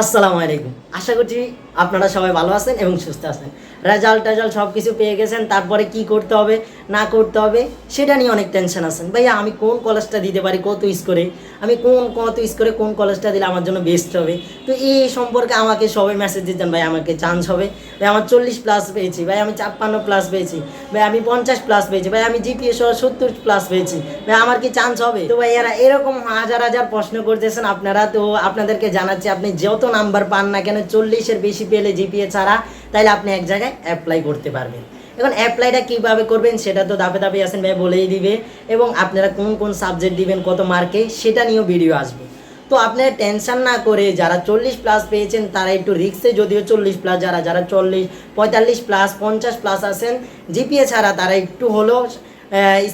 আসসালামু আলাইকুম। আশা করছি আপনারা সবাই ভালো আছেন এবং সুস্থ আছেন। রেজাল্ট টেজাল্ট সব কিছু পেয়ে গেছেন, তারপরে কি করতে হবে, না করতে হবে, সেটা নিয়ে অনেক টেনশন আছেন। ভাইয়া, আমি কোন কলেজটা দিতে পারি, কত স্কোরে আমি কোন, কত স্কোরে কোন কলেজটা দিলে আমার জন্য বেস্ট হবে? তো এই সম্পর্কে আমাকে সবাই মেসেজ দিতেন, ভাই, আমাকে চান্স হবে। ভাই, আমার চল্লিশ প্লাস পেয়েছি, ভাই, আমি ছাপ্পান্ন প্লাস পেয়েছি, ভাই, আমি পঞ্চাশ প্লাস পেয়েছি, ভাই, আমি জিপিএ সহ সত্তর প্লাস পেয়েছি, ভাই, আমার কি চান্স হবে? তো ভাই এরা এরকম হাজার হাজার প্রশ্ন করতেছেন আপনারা, তো আপনাদেরকে জানাচ্ছি, আপনি যত নাম্বার পান না কেন চল্লিশের বেশি পেলে জিপিএ ছাড়া তাহলে আপনি এক জায়গায় অ্যাপ্লাই করতে পারবেন। এখন অ্যাপ্লাইটা কীভাবে করবেন, সেটা তো দাপে দাপে আছেন ভাই বলেই দিবে। এবং আপনারা কোন কোন সাবজেক্ট দিবেন, কত মার্কে সেটা নিয়েও ভিডিও আসবে। তো আপনারা টেনশন না করে যারা চল্লিশ প্লাস পেয়েছেন, তারা একটু রিক্সে যদিও চল্লিশ প্লাস যারা যারা চল্লিশ, পঁয়তাল্লিশ প্লাস পঞ্চাশ প্লাস আছেন জিপিএ ছাড়া তারা একটু হলেও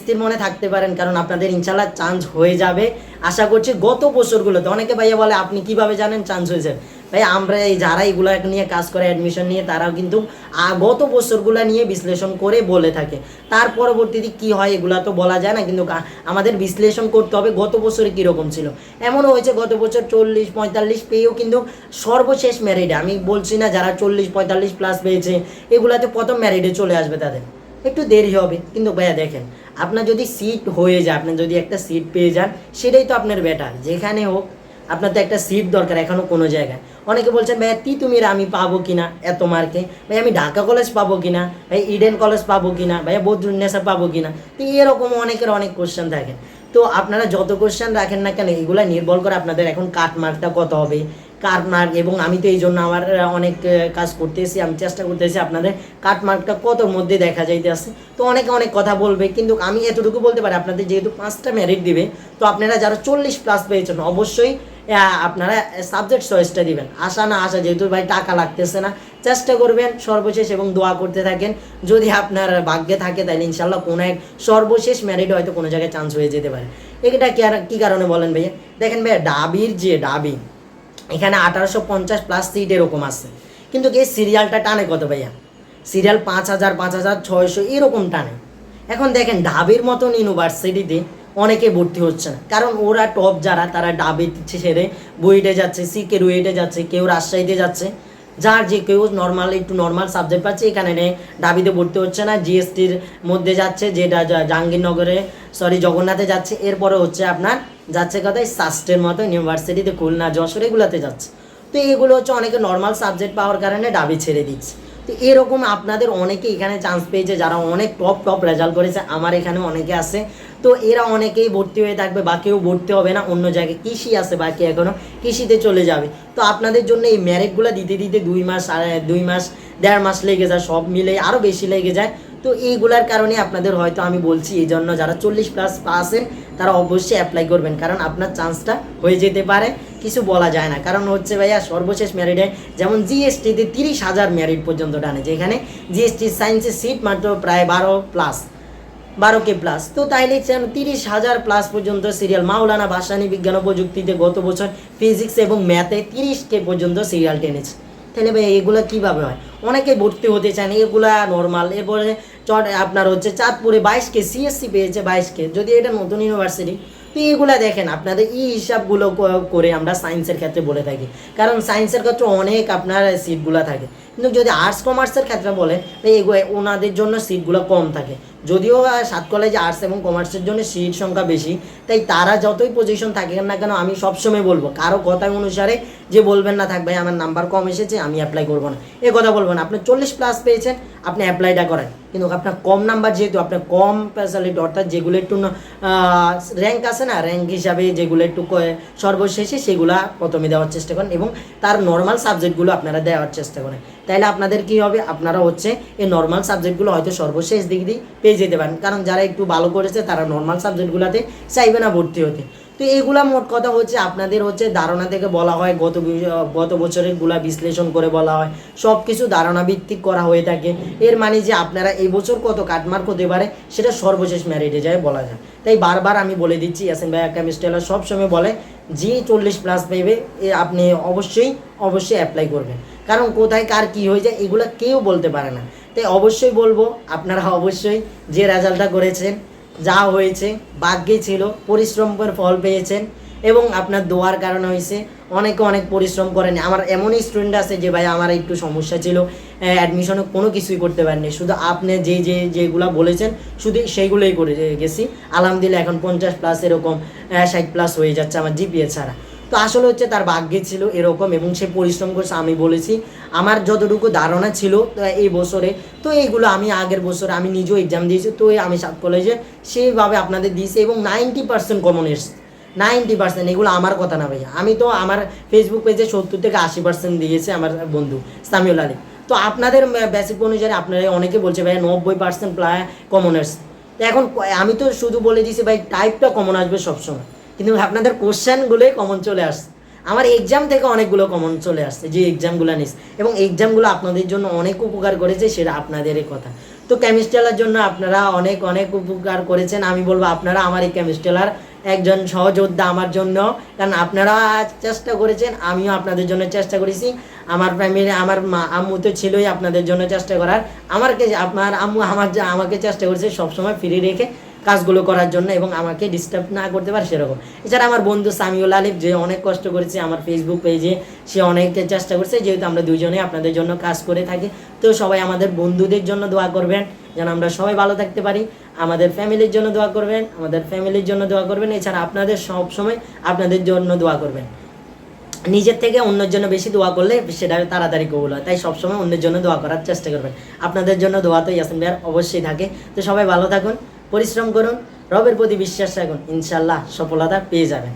স্থির মনে থাকতে পারেন, কারণ আপনাদের ইনশাল্লাহ চান্স হয়ে যাবে। আশা করছি গত বছরগুলোতে, অনেকে ভাইয়া বলে, আপনি কীভাবে জানেন চান্স হয়েছে। ভাই আমরা এই যারা এগুলো নিয়ে কাজ করে অ্যাডমিশন নিয়ে, তারাও কিন্তু আ- গত বছরগুলো নিয়ে বিশ্লেষণ করে বলে থাকে। তার পরবর্তীতে কি হয় এগুলা তো বলা যায় না, কিন্তু আমাদের বিশ্লেষণ করতে হবে গত বছরে কীরকম ছিল। এমনও হয়েছে গত বছর চল্লিশ পঁয়তাল্লিশ পেয়েও কিন্তু সর্বশেষ ম্যারিডে আমি বলছি না যারা চল্লিশ পঁয়তাল্লিশ প্লাস পেয়েছে, এগুলাতে প্রথম ম্যারিডে চলে আসবে তাদের। একটু দেরি হবে, কিন্তু ভাইয়া দেখেন, আপনার যদি সিট হয়ে যায়, আপনি যদি একটা সিট পেয়ে যান, সেটাই তো আপনার বেটার যেখানে হোক আপনার তো একটা সিট দরকার এখনও কোনো জায়গায়। অনেকে বলছেন ভাইয়া তি তুমি আমি পাবো কিনা এত মার্কে ভাই, আমি ঢাকা কলেজ পাবো কিনা? ভাই ইডেন কলেজ পাবো কিনা? ভাইয়া বদরুন্নেসা পাবো কিনা? তো এরকম অনেকের অনেক কোশ্চেন থাকে। তো আপনারা যত কোশ্চেন রাখেন না কেন, এগুলা নির্ভর করে আপনাদের এখন কাট মার্কটা কত হবে। কাট মার্ক এবং আমি তো এই জন্য আমার অনেক কাজ করতেছি, আমি চেষ্টা করতেছি আপনাদের কাট মার্কটা কতর মধ্যে দেখা যাইতেছে তো অনেকে অনেক কথা বলবে, কিন্তু আমি এতটুকু বলতে পারি, আপনাদের যেহেতু পাঁচটা মেরিট দিবে, তো আপনারা যারা চল্লিশ প্লাস পেয়েছেন, অবশ্যই আপনারা সাবজেক্ট চয়েসটা দিবেন। আশা না আশা যেহেতু ভাই টাকা লাগতেছে না, চেষ্টা করবেন সর্বশেষ এবং দোয়া করতে থাকেন। যদি আপনার ভাগ্যে থাকে তাহলে ইনশাল্লাহ কোনো এক সর্বশেষ ম্যারিটে হয়তো কোনো জায়গায় চান্স হয়ে যেতে পারে। এটা কী কারণে বলেন ভাইয়া? দেখেন ভাইয়া, ডাবির যে ডাবি, এখানে আঠারোশো পঞ্চাশ প্লাস সিট এরকম আছে। কিন্তু এই সিরিয়ালটা টানে কত ভাইয়া? সিরিয়াল পাঁচ হাজার পাঁচ হাজার, ছয়শো এরকম টানে। এখন দেখেন, ডাবির মতন ইউনিভার্সিটিতে অনেকে ভর্তি হচ্ছে না। কারণ ওরা টপ যারা, তারা ডাবি ছেড়ে, বুয়েটে যাচ্ছে, সিকে, রুয়েটে যাচ্ছে, কেউ রাজশাহীতে যাচ্ছে। যার যে কেউ নর্মাল একটু নর্মাল সাবজেক্ট পাচ্ছে, এখানে ডাবিতে ভর্তি হচ্ছে না। জিএসটির মধ্যে যাচ্ছে, যেটা জাহাঙ্গীরনগরে সরি জগন্নাথে যাচ্ছে। এরপরে হচ্ছে আপনার, যাচ্ছে কোথায়? সাস্টের মতো ইউনিভার্সিটিতে খুলনা, যশোর, এগুলোতে যাচ্ছে। তো এগুলো হচ্ছে অনেকে নর্মাল সাবজেক্ট পাওয়ার কারণে ডাবি ছেড়ে দিচ্ছে। তো এরকম আপনাদের অনেকে এখানে চান্স পেয়েছে, যারা অনেক টপ টপ রেজাল্ট করেছে, আমার এখানে অনেকে আছে। তো এরা অনেকেই ভর্তি হয়ে থাকবে, বা কেউ ভর্তি হবে না, অন্য জায়গায় কৃষি আছে বাকি এখনও কৃষিতে চলে যাবে। তো আপনাদের জন্য এই ম্যারেকগুলো দিতে দিতে দুই মাস দুই মাস, দেড় মাস লেগে যায়, সব মিলে আরও বেশি লেগে যায়। তো এইগুলার কারণে আপনাদের হয়তো আমি বলছি এই জন্য যারা চল্লিশ প্লাস পাসেন তারা অবশ্যই অ্যাপ্লাই করবেন, কারণ আপনার চান্সটা হয়ে যেতে পারে। কিছু বলা যায় না। কারণ হচ্ছে ভাইয়া, সর্বশেষ ম্যারিডে যেমন জিএসটিতে তিরিশ হাজার ম্যারিট পর্যন্ত টানে, যেখানে জিএসটি সায়েন্সের সিট মাত্র প্রায় বারো প্লাস বারো কে প্লাস তো তাইলে তিরিশ হাজার প্লাস পর্যন্ত সিরিয়াল মাওলানা ভাসানী বিজ্ঞান ও প্রযুক্তিতে গত বছর ফিজিক্স এবং ম্যাথে তিরিশ কে পর্যন্ত সিরিয়াল টেনেছে। তাহলে ভাই, এগুলো কীভাবে হয়? অনেকে ভর্তি হতে চান এগুলা নর্মাল এরপরে চট, আপনার হচ্ছে চাঁদপুরে বাইশ কে সিএসসি পেয়েছে বাইশ কে। যদি এটা নতুন ইউনিভার্সিটি তো এগুলা দেখেন, আপনাদের এই হিসাবগুলো করে আমরা সায়েন্সের ক্ষেত্রে বলে থাকি। কারণ সায়েন্সের ক্ষেত্রে অনেক আপনার সিটগুলো থাকে। কিন্তু যদি আর্টস কমার্সের ক্ষেত্রে বলেন, তো এগুলো, ওনাদের জন্য সিটগুলো কম থাকে। যদিও সাত কলেজে আর্টস এবং কমার্সের জন্য সিট সংখ্যা বেশি, তাই তারা যতই পজিশন থাকে না কেন, আমি সবসময় বলব, কারও কথা অনুসারে যে বলবেন না, থাক ভাই, আমার নাম্বার কম এসেছে, আমি অ্যাপ্লাই করব না। এ কথা বলব না, আপনি চল্লিশ প্লাস পেয়েছেন, আপনি অ্যাপ্লাইটা করেন। কিন্তু আপনার কম নাম্বার যেহেতু, আপনার কম স্পেশালিটি অর্থাৎ যেগুলো একটু র্যাঙ্ক আছে না র্যাঙ্ক হিসাবে যেগুলো একটু সর্বশেষে সেগুলা প্রথমে দেওয়ার চেষ্টা করেন এবং তার নর্মাল সাবজেক্টগুলো আপনারা দেওয়ার চেষ্টা করেন। তাইলে আপনাদের কি হবে? আপনারা হচ্ছে এই নর্মাল সাবজেক্টগুলো হয়তো সর্বশেষ দিক দিয়ে পেয়ে যেতে পারেন। কারণ যারা একটু ভালো করেছে, তারা নর্মাল সাবজেক্টগুলোতে চাইবে না ভর্তি হতে। তো এইগুলা মোট কথা হচ্ছে আপনাদের হচ্ছে ধারণা থেকে বলা হয়, গত গত বছরেরগুলা বিশ্লেষণ করে বলা হয়। সব কিছু ধারণা ভিত্তিক করা হয়ে থাকে। এর মানে যে আপনারা এই বছর কত কাটমার্ক হতে পারে, সেটা সর্বশেষ ম্যারিটে যায় বলা যায়। তাই বারবার আমি বলে দিচ্ছি, ইয়াসিন ভাই কেমিস্ট্রিয়ালা সবসময় বলে, যে চল্লিশ প্লাস পেবে আপনি অবশ্যই অবশ্যই অ্যাপ্লাই করবেন। কারণ কোথায় কার কি হয়ে যায়, এগুলো কেউ বলতে পারে না। তাই অবশ্যই বলব, আপনারা অবশ্যই যে রেজাল্টটা করেছেন, যা হয়েছে, ভাগ্যে ছিল, পরিশ্রমের ফল পেয়েছেন এবং আপনার দোয়ার কারণে হয়েছে। অনেকে অনেক পরিশ্রম করেন। আমার এমনই স্টুডেন্ট আছে যে ভাই, আমার একটু সমস্যা ছিল অ্যাডমিশনে কোনো কিছুই করতে পারেনি। শুধু আপনি যে যে, যেগুলো বলেছেন, শুধু সেইগুলোই করে গেছি। আলহামদুলিল্লাহ, এখন পঞ্চাশ প্লাস এরকম ষাট প্লাস হয়ে যাচ্ছে আমার জিপিএ ছাড়া। তো আসলে হচ্ছে তার ভাগ্যে ছিল এরকম এবং সে পরিশ্রম করছে, আমি বলেছি। আমার যতটুকু ধারণা ছিল এই বছরে, তো এইগুলো আমি আগের বছরে আমি নিজেও এক্সাম দিয়েছি, তো আমি সাত কলেজে সেইভাবে আপনাদের দিয়েছি এবং নাইনটি পার্সেন্ট কমন এসছে নাইনটি পার্সেন্ট এগুলো আমার কথা না ভাইয়া। আমি তো আমার ফেসবুক পেজে সত্তর থেকে আশি পার্সেন্ট দিয়েছে আমার বন্ধু, সামিউল আলী। তো আপনাদের বেসিক অনুযায়ী আপনারা অনেকে বলছে ভাইয়া নব্বই পার্সেন্ট প্রায় কমন এসছে তো এখন আমি তো শুধু বলে দিয়েছি ভাই টাইপটা কমন আসবে সবসময়। কিন্তু আপনাদের কোশ্চেনগুলোই কমন চলে আসছে। আমার এক্সাম থেকে অনেকগুলো কমন চলে আসছে, যে এক্সামগুলো নিস এবং এক্সামগুলো আপনাদের জন্য অনেক উপকার করেছে, সেটা আপনাদেরই কথা। তো কেমিস্ট্রিয়ালার জন্য আপনারা অনেক অনেক উপকার করেছেন। আমি বলব আপনারা আমার এই কেমিস্ট্রিয়ালার একজন সহযোদ্ধা আমার জন্য। কারণ আপনারা চেষ্টা করেছেন, আমিও আপনাদের জন্য চেষ্টা করেছি। আমার ফ্যামিলি আমার মা, আম্মু তো ছিলই আপনাদের জন্য চেষ্টা করার। আমারকে আপনার আম্মু আমার আমাকে চেষ্টা করেছে সবসময় ফ্রি রেখে। কাজগুলো করার জন্য এবং আমাকে ডিস্টার্ব না করতে পারে সেরকম। এছাড়া আমার বন্ধু সামিউল আলিফ, যে অনেক কষ্ট করেছে আমার ফেসবুক পেজে সে অনেক চেষ্টা করছে, যেহেতু আমরা দুজনে আপনাদের জন্য কাজ করে থাকি। তো সবাই আমাদের বন্ধুদের জন্য দোয়া করবেন, যেন আমরা সবাই ভালো থাকতে পারি। আমাদের ফ্যামিলির জন্য দোয়া করবেন, আমাদের ফ্যামিলির জন্য দোয়া করবেন, এছাড়া আপনাদের সব সময় আপনাদের জন্য দোয়া করবেন। নিজের থেকে অন্যের জন্য বেশি দোয়া করলে সেটা তাড়াতাড়ি কবুল হয়, তাই সবসময় অন্যের জন্য দোয়া করার চেষ্টা করবেন। আপনাদের জন্য দোয়া তো ইয়াসিন ভাইয়ার অবশ্যই থাকে। তো সবাই ভালো থাকুন। পরিশ্রম করুন রবের প্রতি বিশ্বাস রাখুন ইনশাল্লাহ সফলতা পেয়ে যাবেন।